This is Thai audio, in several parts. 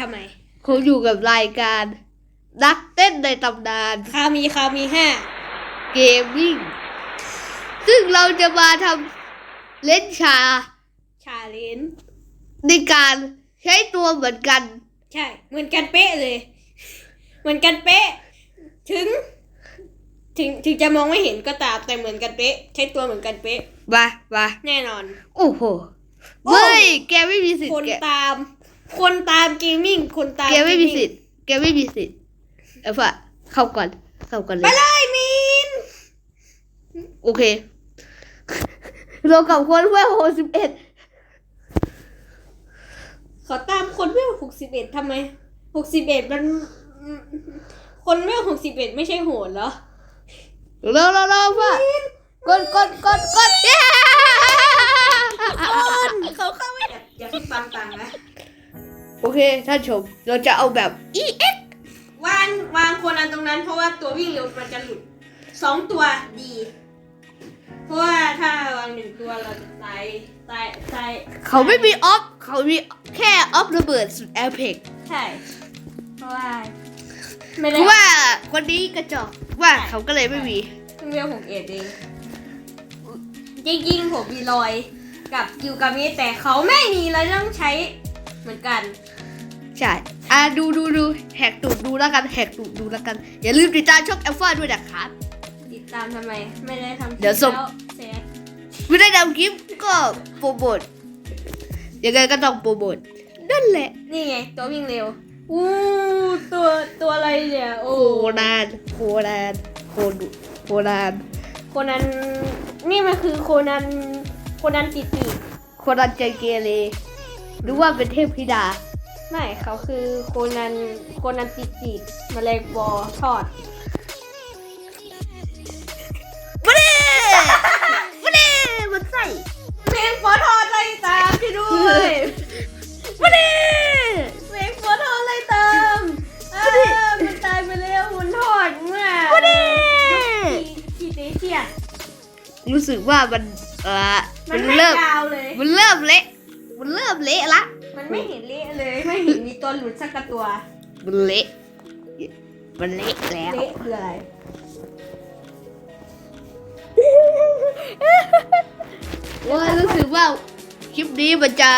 ทำไมผมอยู่กับรายการนักเต้นในตำนาน คามีคามีห้าเกมมิ่ง ซึ่งเราจะมาทำเล่นชา ชาเลนจ์ในการใช้ตัวเหมือนกัน ใช่ เหมือนกันเป๊ะเลย เหมือนกันเป๊ะ ถึง ถึงถึงจะมองไม่เห็นก็ตามแต่เหมือนกันเป๊ะ ใช้ตัวเหมือนกันเป๊ะมามาแน่นอน โอ้โหโอ้เฮ้ย แกไม่มีสิทคธิ์นแก ตาม คนตามเกมมิ่ง คนตามแกไม่มีเกสิทธิ์แกไม่มีสิทธิ์เอฟอะเข้าก่อน เข้าก่อนเลไปย เลยมีนโอเค เรากับคนเพื่อนหกสิบเอ็ดขอตามคนเวลหกสิบเอ็ดทำไมหกสิบเอ็ดมันคนเวลหกสิบเอ็ดไม่ใช่โหดเหรอ เราเราเราว่ากดกดกดกดเย้ เขาเข้าไม่อยากอยากให้ฟังตังนะ โอเคท่านชม เราจะเอาแบบ EX วางวางคนอันตรงนั้น เพราะว่าตัววิ่งเร็วมันจะหลุดสองตัวดี เพราะว่าถ้าวางหนึ่งตัวเราจะตายตายตายเขาไม่มีออฟเขามีแค่ออฟระเบิดสุดแอร์เพกใช่ เพราะว่าไม่ได้เพราะว่าคนนี้กระจอกว่าเขาก็เลยไม่มีเพิ่งเรียกผมเอ็ดเองจริงๆผมมีรอยกับกิวกามิแต่เขาไม่มีเราต้องใช้เหมือนกัน ใช่อะดูดูดูแหกตูดดูแล้วกันแหกตูดดูแล้วกัน อย่าลืมติดตามช่องแอลฟาด้วยนะครับ ติดตามทำไม ไม่ได้ทำคลิปเดี๋ยวส่ง แล้วเสียไม่ได้ทำคลิปก็โปรโมทยังไงก็ต้องโปรโมทนั่นแหละนี่ไง ตัววิ่งเร็ว อู้ตัวตัวอะไรเนี่ย โอ้โคดานโคดานโคดุโคดานโคนัน นี่มันคือโคนัน โคนันติดปีก โคดานใจเกเรหรือว่าเป็นเทพธิดา ไม่เขาคือโคนันโคนันติดปีกแมลงบอทอดมาเด้มาเด้มันใส่แมงฟอทอดไล่ตามพี่ด้วยมาเด้แมงฟอทอดไล่ตามอ้าวมันตายไปแล้วมันทอดเมื่อมาเด้ทีเตเชียนรู้สึกว่ามันเออมัมันนไม่เริ่มยาวเลยมันเริ่มเละมันเริ่มเละละมัน ไม่เห็นเละเลย ไม่เห็นมีตัวหลุดสักกระตัวมันเละมันเละแล้ว เละคืออะไรว่ารู้สึกว่าคลิปนี้มันจะ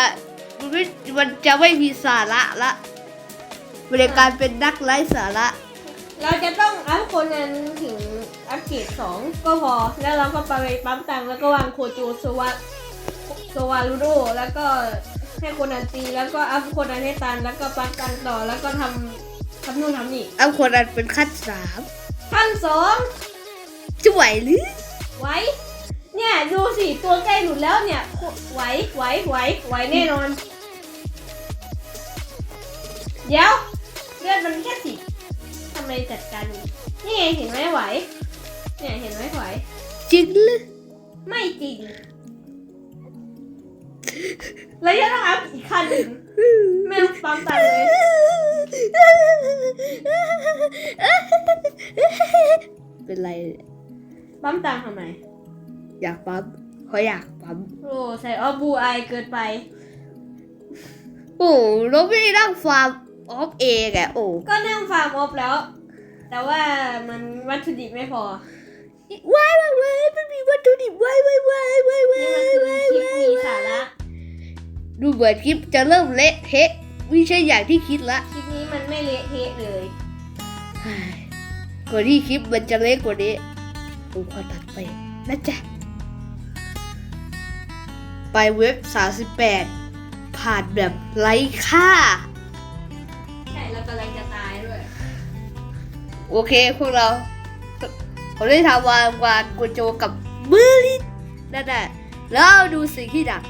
มันไม่มันจะไม่มีสาระละมันจะกลายเป็นนักไร้สาระ เราจะต้องอัพคนนั้นถึงอัพเกรดสองก็พอ แล้วเราก็ไปปั๊มตังค์แล้วก็วางโคจูโซวาโซวาลูโดแล้วก็ ให้คนนั้นตีแล้วก็อัพคนนั้นให้ตันแล้วก็ปั๊มตังค์ต่อแล้วก็ทำทำนู่นทำนี่เอาคนนั้นเป็นขั้นสามขั้นสองจะไหวหรือไหวเนี่ยดูสิตัวใกล้หลุดแล้วเนี่ยไหวไหวไหวไหวแน่นอน เดี๋ยวเลือดมันแค่สิบทำไมจัดการนี่นี่ไงเห็นไหมไหว เนี่ยเห็นไหมไหว จริงหรือไม่จริง แล้วยังต้องอัพอีกขั้นหนึ่งไม่ต้องปั๊มตันเลยเป็นไรเนี่ยปั๊มตังค์ทำไม อยากปั๊มเขาอยากปั๊ม โอ้ใส่ออบูไอเกินไป โอ้เราไม่ได้นั่งฟาร์มออฟเองอะโอ้ ก็นั่งฟาร์มออฟแล้ว แต่ว่ามันวัตถุดิบไม่พอ ว้ายว้ายว้ายมันมีวัตถุดิบว้ายว้ายว้ายว้ายว้านี่ยมันคือคลิปมีสาระดูเหมือนคลิปจะเริ่มเละเทะไม่ใช่อย่างที่คิดละคลิปนี้มันไม่เละเทะเลยก่อนที่คลิปมันจะเล็กกว่านี้ผมขอตัดไปนะจ๊ะไปเว็บ 38 ผ่านแบบไร้ค่า ใช่ แล้วกำลังจะตายด้วย โอเคพวกเรา ผมได้ทำวางวานโกโจกับเบอร์ลินนั่นแหละแล้วดูสิ่งที่ดัง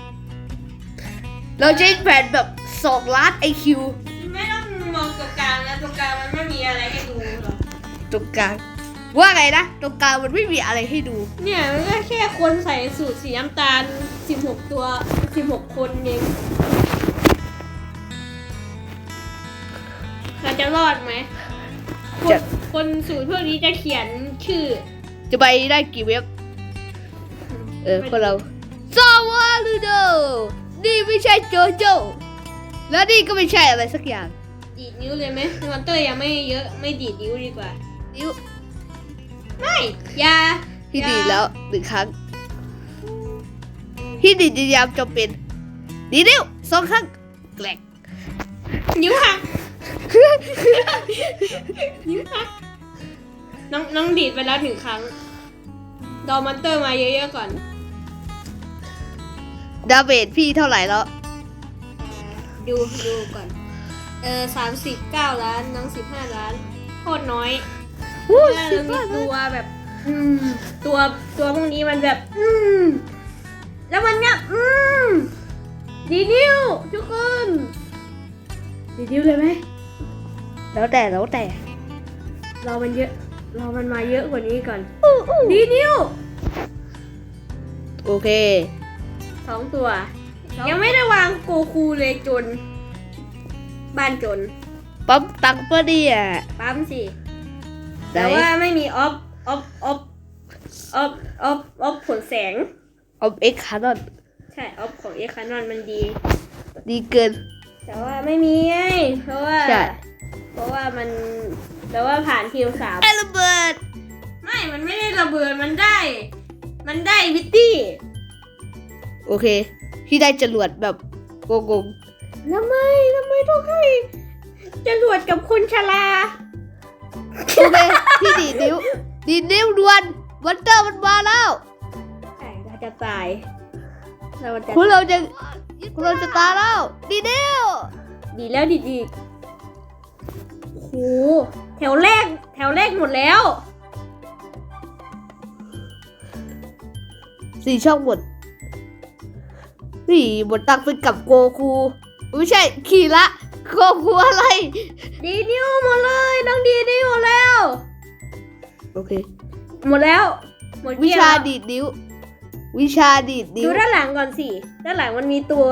เราใช้แผนแบบ2ล้าน IQ ไม่ต้องมองตรงกลางนะตรงกลางมันไม่มีอะไรให้ดูหรอกตรงกลางว่าไงนะตรงกลางมันไม่มีอะไรให้ดู เนี่ยมันก็แค่คนใส่สูตรสีน้ำตาล 16 ตัว 16 คนเองเราจะรอดไหมคนจะ คนสูตรพวกนี้จะเขียนชื่อ จะไปได้กี่เว็บ เออพวกเราซาวาลูโดนี่ไม่ใช่โจโจ แล้วนี่ก็ไม่ใช่อะไรสักอย่าง ดีดนิ้วเลยไหมมอนเตอร์ยังไม่เยอะไม่ดีดนิ้วดีกว่า นิ้ว ไม่อย่าพี่อย่าดีดแล้วหนึ่งครั้งพี่ดีดยามจำเป็นดีนิ้วสองครั้งแกลกนิ้วหัก นิ้วหัก น้องน้องดีดไปแล้วหนึ่งครั้งรอมอนเตอร์มาเยอะๆก่อน ดาเมจพี่เท่าไหร่แล้ว ดูดูก่อน เออสามสิบเก้าล้าน น้องสิบห้าล้าน โคตรน้อยอู้เอสิอบมีห้าตัวแบบ อืม ตัวตัวพวกนี้มันแบบ อืม แล้วมันเนี่ยอืม ดีนิ้วทุกคนดีนิ้วเลยไหมแล้วแต่แล้วแต่ เรามันเยอะเรามันมาเยอะกว่านี้ก่อนดีนิ้วโอเคสองตัว ยังไม่ได้วางโกคูเลยจน บ้านจน ปั๊มตังค์ปะเนี่ย ปั๊มสิไหนแต่ว่าไม่มีออฟออฟออฟออฟออฟออฟผลแสงเอาเอ็กคานอน ใช่ ออฟของเอคานอนมันดี ดีเกิน แต่ว่าไม่มีไงเพราะว่าใช่เพราะว่ามัน แต่ว่าผ่านคิวสามไอ้ระเบิด ไม่มันไม่ได้ระเบิดมันได้ มันได้วิตตี้ โอเค พี่ได้จรวดแบบโกงทำไมทำไมต้องให้จรวดกับคนชราๆโอเค พี่ดีดนิ้ว ดีดนิ้วด่วนวันเตอร์มันมาแล้วใช่เราจะตายเราจะคุณเราจะคุณเราจะตายแล้ว ดีดนิ้วดีแล้วดีดีโอ้โหแถวแรก แถวแรกหมดแล้ว สี่ช่องหมดนี่หมดตังค์ไปกับโกคูไม่ใช่ขี่ละโกคูอะไร ดีนิ้วหมดเลยต้องดีนิ้วหมดแล้ว โอเค หมดแล้ว หมดวิเกลี้ยงชาแล้วดีดนิ้ว วิชาดีดนิ้ดูว ด้านหลังก่อนสิ ด้านหลังมันมีตัว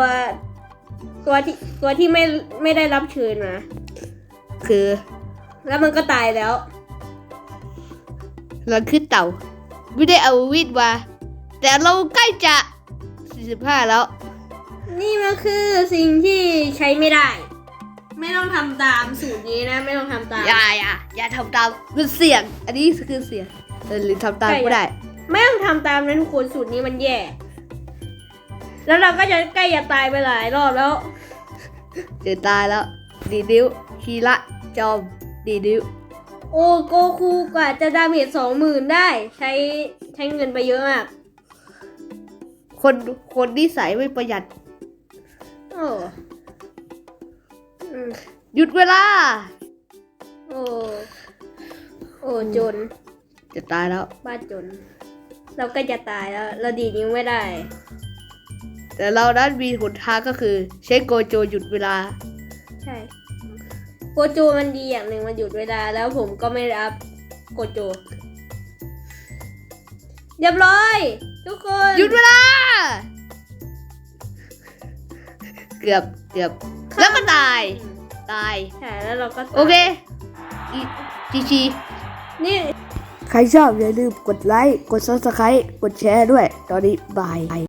ตัวที่ตัวที่ไม่ไม่ได้รับเชิญมา คือ แล้วมันก็ตายแล้วเราคือเต่า ไม่ได้เอาวิดมาแต่เราใกล้จะ 45 แล้ว นี่มันคือสิ่งที่ใช้ไม่ได้ ไม่ต้องทำตามสูตรนี้นะ ไม่ต้องทำตาม อย่าอย่าอย่าทำตามมันเสี่ยง อันนี้คือเสี่ยงเออหรือทำตามใช่ก็ได้ ไม่ต้องทำตามนะทุกคนสูตรนี้มันแย่ แล้วเราก็จะใกล้จะตายไปหลายรอบแล้วเจอตายแล้วดีดนิ้ว คีระจอมดีดนิ้วโอ้โกคูกว่าจะดาเมจสองหมื่นได้ ใช้ใช้เงินไปเยอะมาก คนคนนิสัยไม่ประหยัดโอ้อืมหยุดเวลา โอ้โอ้จนจะตายแล้ว บ้าจน เราก็จะตายแล้ว เราดีดนิ้วไม่ได้ แต่เรานั้นมีหนทางก็คือ ใช้โกโจหยุดเวลาใช่ โกโจมันดีอย่างหนึ่งมันหยุดเวลาแล้วผมก็ไม่รับโกโจ เรียบร้อย ทุกคนหยุดเวลา เกือบเกือบแล้วก็ตาย ตาย ใช่แล้วเราก็ตายโอเคอีจีจีนี่ ใครชอบอย่าลืมกดไลค์ กด subscribe กดแชร์ด้วย ตอนนี้บาย